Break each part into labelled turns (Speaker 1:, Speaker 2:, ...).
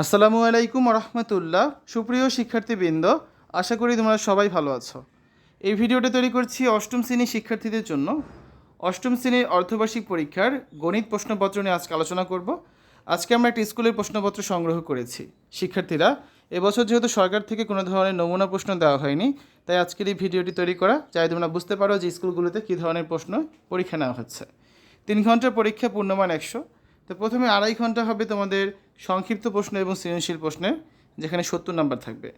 Speaker 1: আসসালামু আলাইকুম রহমতুল্লাহ সুপ্রিয় শিক্ষার্থীবৃন্দ, আশা করি তোমরা সবাই ভালো আছো। এই ভিডিওটা তৈরি করছি অষ্টম শ্রেণির শিক্ষার্থীদের জন্য। অষ্টম শ্রেণির অর্ধবার্ষিক পরীক্ষার গণিত প্রশ্নপত্র নিয়ে আজকে আলোচনা করব। আজকে আমরা একটা স্কুলের প্রশ্নপত্র সংগ্রহ করেছি। শিক্ষার্থীরা, এবছর যেহেতু সরকার থেকে কোনো ধরনের নমুনা প্রশ্ন দেওয়া হয়নি, তাই আজকের এই ভিডিওটি তৈরি করা যাই তোমরা বুঝতে পারো যে স্কুলগুলোতে কী ধরনের প্রশ্ন পরীক্ষা নেওয়া হচ্ছে। তিন ঘণ্টার পরীক্ষা পূর্ণমান একশো। তো প্রথমে আড়াই ঘণ্টা হবে তোমাদের সংক্ষিপ্ত প্রশ্ন এবং সৃজনশীল প্রশ্নের যেখানে সত্তর নাম্বার থাকবে।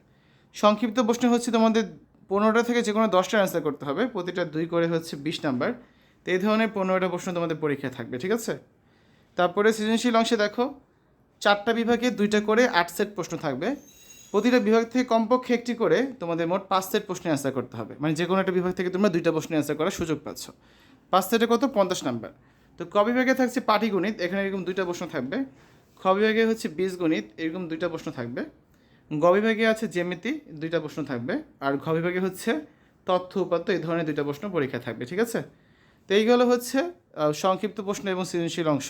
Speaker 1: সংক্ষিপ্ত প্রশ্ন হচ্ছে তোমাদের পনেরোটা থেকে যে কোনো দশটা অ্যান্সার করতে হবে, প্রতিটা দুই করে হচ্ছে বিশ নাম্বার। তো এই ধরনের পনেরোটা প্রশ্ন তোমাদের পরীক্ষায় থাকবে, ঠিক আছে? তারপরে সৃজনশীল অংশে দেখো, চারটা বিভাগে দুইটা করে আট সেট প্রশ্ন থাকবে। প্রতিটা বিভাগ থেকে কমপক্ষে একটি করে তোমাদের মোট পাঁচ সেট প্রশ্নে অ্যান্সার করতে হবে। মানে যে কোনো একটা বিভাগ থেকে তোমরা দুইটা প্রশ্নে অ্যান্সার করার সুযোগ পাচ্ছ। পাঁচ সেটে কত? পঞ্চাশ নাম্বার। তো ক বিভাগে থাকছে পাটিগণিত, এখানে এরকম দুইটা প্রশ্ন থাকবে। খ বিভাগে হচ্ছে বীজগণিত, এরকম দুইটা প্রশ্ন থাকবে। গ বিভাগে আছে জ্যামিতি, দুইটা প্রশ্ন থাকবে। আর ঘ বিভাগে হচ্ছে তথ্য উপাত্ত, এই ধরনের দুইটা প্রশ্ন পরীক্ষা থাকবে, ঠিক আছে? তো এইগুলো হচ্ছে সংক্ষিপ্ত প্রশ্ন এবং সৃজনশীল অংশ।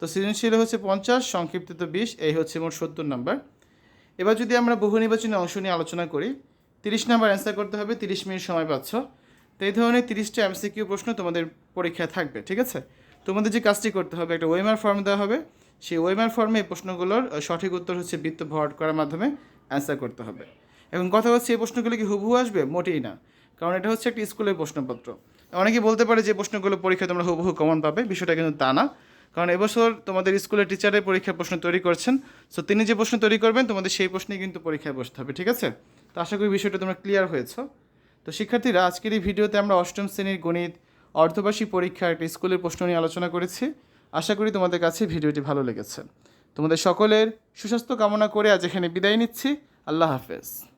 Speaker 1: তো সৃজনশীল হচ্ছে পঞ্চাশ সংক্ষিপ্ত তো বিশ, এই হচ্ছে মোট সত্তর নাম্বার। এবার যদি আমরা বহু নির্বাচনী অংশ নিয়ে আলোচনা করি, তিরিশ নাম্বার অ্যান্সার করতে হবে, তিরিশ মিনিট সময় পাচ্ছ। তো এই ধরনের তিরিশটা এমসিকিউ প্রশ্ন তোমাদের পরীক্ষায় থাকবে, ঠিক আছে? তোমাদের যে কাজটি করতে হবে, একটা ওয়েমার ফর্ম দেওয়া হবে। সেই ওয়েমার ফর্মে এই প্রশ্নগুলোর সঠিক উত্তর হচ্ছে বৃত্ত ভরাট করার মাধ্যমে অ্যান্সার করতে হবে। এখন কথা হচ্ছে, এই প্রশ্নগুলো কি হুবহু আসবে? মোটেই না। কারণ এটা হচ্ছে একটা স্কুলের প্রশ্নপত্র। অনেকে বলতে পারে যে, প্রশ্নগুলো পরীক্ষায় তোমরা হুবহু কমন পাবে। বিষয়টা কিন্তু তা না। কারণ এবছর তোমাদের স্কুলের টিচারের পরীক্ষার প্রশ্ন তৈরি করছেন। সো তিনি যে প্রশ্ন তৈরি করবেন, তোমাদের সেই প্রশ্নেই কিন্তু পরীক্ষায় বসতে হবে, ঠিক আছে? তো আশা করি বিষয়টা তোমরা ক্লিয়ার হয়েছো। তো শিক্ষার্থীরা, আজকের এই ভিডিওতে আমরা অষ্টম শ্রেণির গণিত অর্ধবার্ষিক পরীক্ষা একটা স্কুলের প্রশ্ন নিয়ে আলোচনা করেছি। আশা করি তোমাদের কাছে ভিডিওটি ভালো লেগেছে। তোমাদের সকলের সুস্বাস্থ্য কামনা করে আজ এখানে বিদায় নিচ্ছি। আল্লাহ হাফেজ।